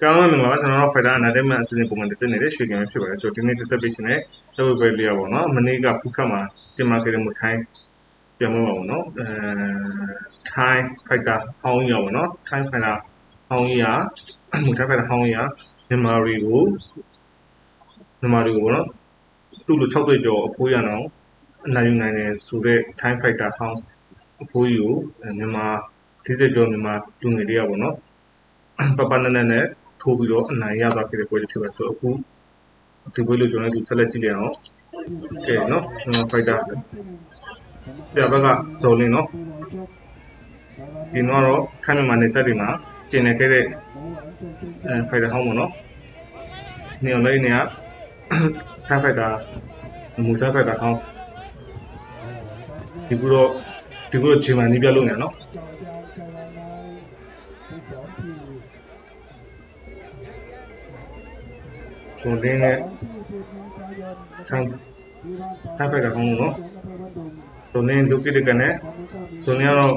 ကြောင်းမင်္ဂလာပါကျွန်တော်တို့ Fighter Entertainment အစီအစဉ်ပုံမှန်တစ်စက်နေတဲ့ရွှေကင်ပဲဖြစ်ပါတယ်ဆိုတော့ဒီနေ့တစ်စက်ပေးရှင်နဲ့လောက်ပဲလေးရပါတော့မနေ့ကဖူးခတ်မှာကျင်းပခဲ့တဲ့မထိုင်းပြန်မပါဘူးเนาะအဲ Thai Fighter ဟောင်းရပါတော့ Thai Fighter ဟောင်းရမထိုင်း Fighter ဟောင်းရမြန်မာတွေကိုမြန်မာတွေကိုပေါ့နော်သူ့လို6တွေ့ကျော်အဖိုးရအောင်အနိုင်ယူနိုင်တယ်ဆိုတော့ Thai Fighter ဟောင်းအဖိုးကြီးကိုမြန်မာဒီစက်ကျော်မြန်မာလူငယ်တွေကပေါ့နော် ပပနနနဲ့ ထိုးပြီးတော့အနိုင်ရသွားခဲ့တဲ့ပွဲတစ်ဖြစ်ပါဆိုတော့အခုဒီပွဲလို့ကျွန်တော်တို့ဆက်လက်ကြည့်ရအောင်ကဲနော်ကျွန်တော်ဖိုက်တာပြဘက်ကဇော်လင်းနော်ဒီတော့တော့ခိုင်မြန်မာနေဆက်တွေမှာကျင်နေခဲ့တဲ့အဲဖိုက်တာဟောင်းပေါ့နော်နေအောင်လေးနေကခိုင်ဖိုက်တာမူချဖိုက်တာဟောင်းဒီကူတော့ဒီကူတော့ဂျီမန်နီးပြလို့နေနော် ဆိုတင်းနဲ့ဆန်းဖက်ဖက်ကကောင်းလို့နော်ဆိုတင်းဒုက္ခိတကနဲ့ဆိုနေတော့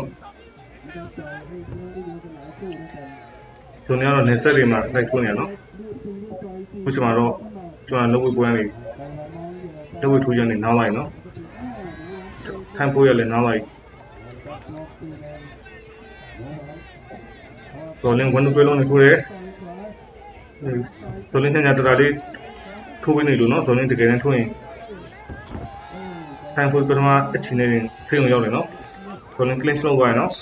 ဆိုနေတော့နေဆက်တွေမှာလိုက်ထိုးနေရနော်ခုချိန်မှာတော့ကျွန်တော်လုပ်ဝေပွဲနေလုပ်ဝေထိုးရနေနောက်လိုက်နော်ထိုင်ဖို့ရလဲနောက်လိုက်ဆိုလင်းဝန်တွေလုံးနေထိုးတယ် ဆိုလင်းချင်ကြတော်တော်လေးထိုးပေးနေလို့နော်ဆိုလင်းတကယ်တမ်းထိုးရင်တိုင်ဖို့ပထမအချင်းနဲ့စေုံရောက်တယ်နော်ဆိုလင်း clinch လုပ်သွားရနော်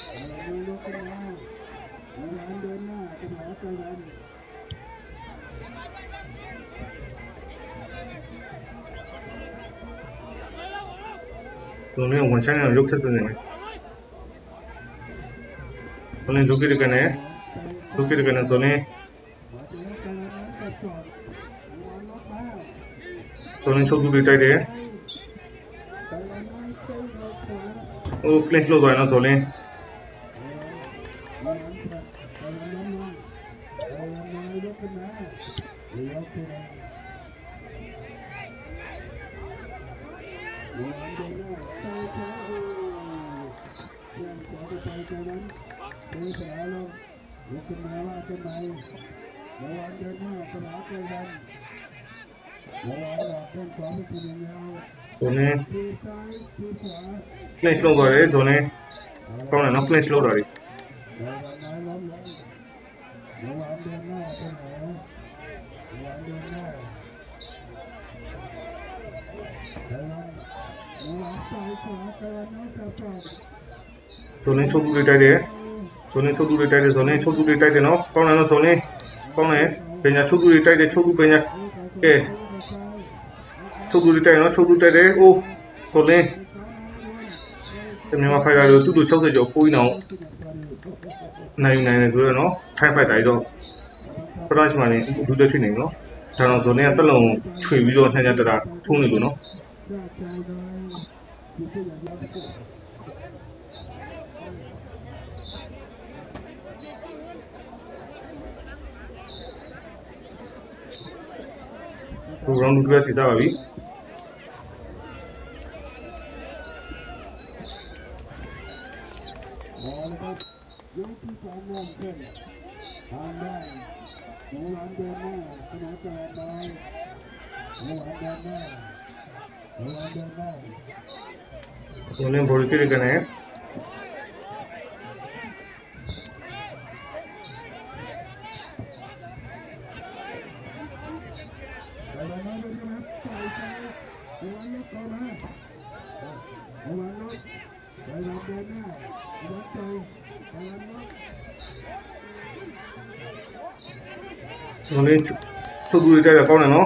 ဆိုလင်းဝန်ချမ်းနဲ့ရုပ်ဆက်စနေတယ်ဆိုလင်းဒုက္ခိတကနေဒုက္ခိတကနေဆိုလင်း swimming শুধু দুইটাই রে ও ক্লিনস লোক হয় না চলে Thank you. Clinch လုပ်သွားရင်တော့ဆိုရင်ဆိုရင် clinch လုပ်သွားတယ်ဆိုရင်ကောင်းတယ်နော် clinch လုပ်တာတွေဆိုရင်ချုပ်သူတွေတိုက်တယ်ဆိုရင်ချုပ်သူတွေတိုက်တယ်ဆိုရင်ချုပ်သူတွေတိုက်တယ်နော်ကောင်းတယ်နော်ဆိုရင်ကောင်းတယ်ပညာချုပ်သူတွေတိုက်တယ်ချုပ်သူပညာကဲ ချုပ်သူတွေတိုက်နော်ချုပ်သူတိုက်တယ်အိုးဆိုရင်မြန်မာဖိုင်တာတို့တူတူ60ကျော်ဖိုးကြီးအောင်နိုင်နိုင်နေဆိုတော့နော်ထိုင်းဖိုက်တာကြီးတော့ပထမချိန်မှာနေလူတက်ဖြစ်နေနော်ဒါတော့ဇွန်နဲ့တက်လုံးခြွေပြီးတော့နှမ်းကြတတာထုံးနေလို့နော်ပရိုဂရမ်လူတွေစီစားပါပြီ นะครับยกที่สองเริ่มขึ้นทางด้หนูหลนเดินหน้าสนามแปไปหนูหลนเดินหน้าหนูหลนเดินหน้า उन्हें बोल के रखना है Thank you. nó lên chụp đuôi cây là con này nó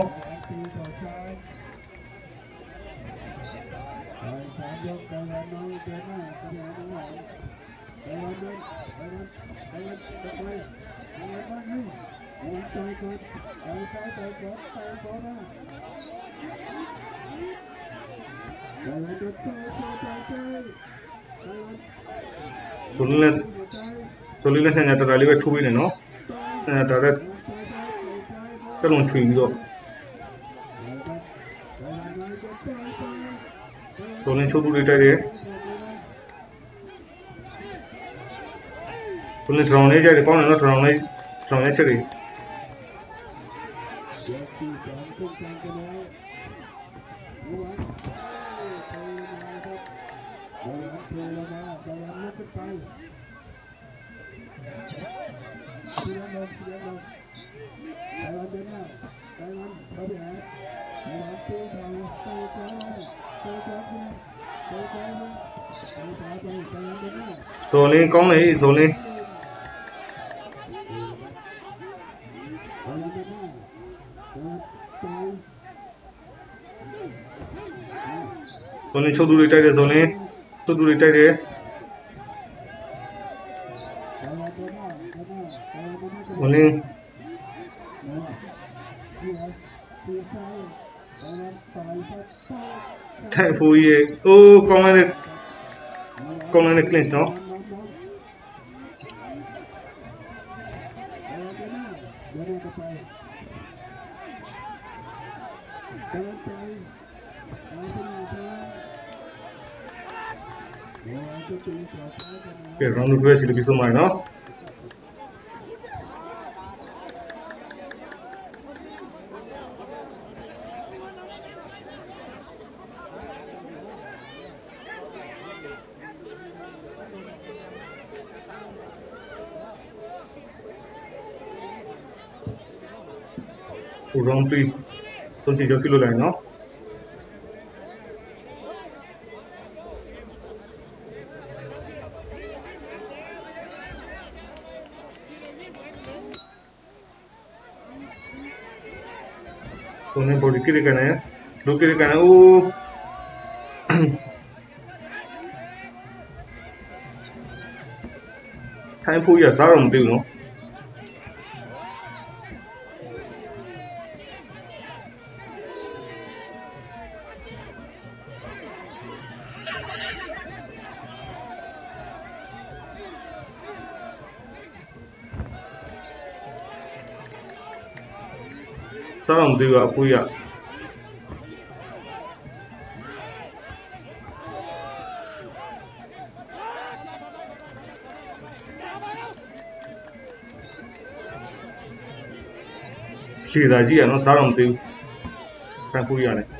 சொல்லுங்க சொல்லுங்க செஞ்சாட்டர் அழிவை சூடினோ செஞ்சாட்டர் 这种群众，首轮修度的这里，不能长的这里，帮人家长的长的这里。Thank you. ဇွန်လင်းကောင်းလေဇွန်လင်းဇွန်လင်းချုပ်သူတွေတိုက်တယ်ဇွန်လင်းချုပ်သူတွေတိုက်တယ်ဇွန်လင်းထိုင်ဖူရဲ့အိုးကောင်းလိုက်တဲ့ကောင်းလိုက်တဲ့ clinch နော် Jalan Kepai Jalan Kepai Langsung Okay, round of first, it'll. Urrunti entonces yo sí lo leo, ¿no? उन्हें बॉडी की दिखाना है दो की दिखाना है वो टाइम पूरी आसार होती है ना စားတော့မသိဘူးအဖိုးရရှည်တာကြီးရနော်စားတော့မသိဘူးဖန်ဖိုးရတယ်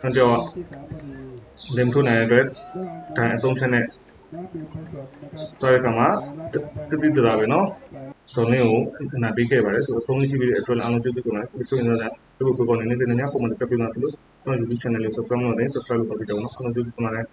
ထွန်းကျော်လင်ထုနိုင်တဲ့အတွက်ဒါအဆုံးဖြတ်နဲ့တော်ရကမှာတပိတတာပဲနော်ဇုံလေးကိုနာပေးခဲ့ပါတယ်ဆိုတော့ဖုန်းလေးရှိပြီးအတွက်လည်းအားလုံးကျေးဇူးတင်ပါတယ်ဒီဆိုရင်တော့ဒီကိုပေါ်နေတဲ့နေရာပုံမှန်စက်ပြီးမှလို့ကျွန်တော် YouTube channel ကို subscribe လုပ်တဲ့ subscribe လုပ်ပြီးတော့အားလုံးကျေးဇူးတင်ပါတယ်